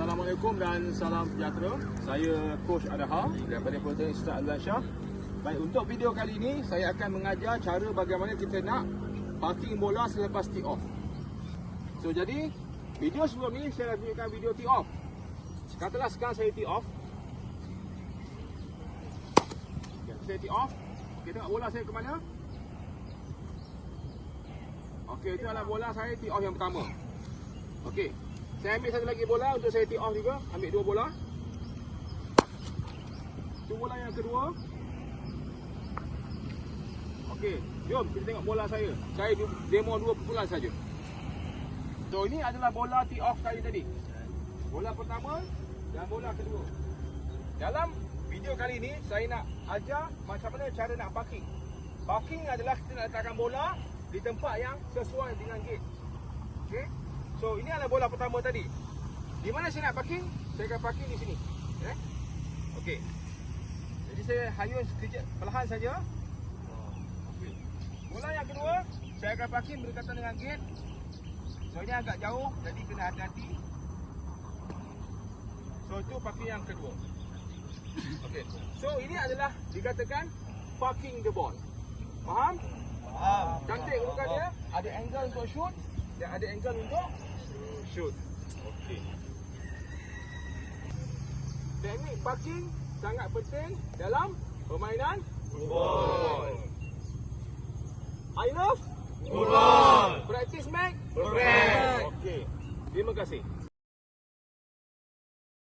Assalamualaikum dan salam sejahtera. Saya Coach Adaha daripada Pertanian Ustaz Azlan Shah. Baik, untuk video kali ini saya akan mengajar cara bagaimana kita nak parking bola selepas tee off. So jadi, video sebelum ni saya tunjukkan video tee off. Katalah sekarang saya tee off. Okay, saya tee off. Okey, tengok bola saya ke mana? Okey, itu adalah bola saya tee off yang pertama. Okey. Saya ambil satu lagi bola untuk saya tee off juga. Ambil dua bola. Itu bola yang kedua. Okey, jom kita tengok bola saya. Saya demo dua pukulan saja. So ini adalah bola tee off saya tadi. Bola pertama dan bola kedua. Dalam video kali ini saya nak ajar macam mana cara nak parking. Parking adalah kita nak letakkan bola di tempat yang sesuai dengan gate. Okey. So ini adalah bola pertama tadi. Di mana saya nak parking? Saya akan parking di sini. Eh? Okey. Jadi saya hayun sekejap perlahan saja. Okey. Bola yang kedua, saya akan parking berdekatan dengan gate. So ini agak jauh, jadi kena hati-hati. So itu parking yang kedua. Okey. So ini adalah dikatakan parking the ball. Faham? Faham. Cantik bukan dia? Ada angle untuk shoot dan ada angle untuk shoot. Okey. Teknik parking sangat penting dalam permainan football. I love Football. Practice make Perfect. Okey. Terima kasih.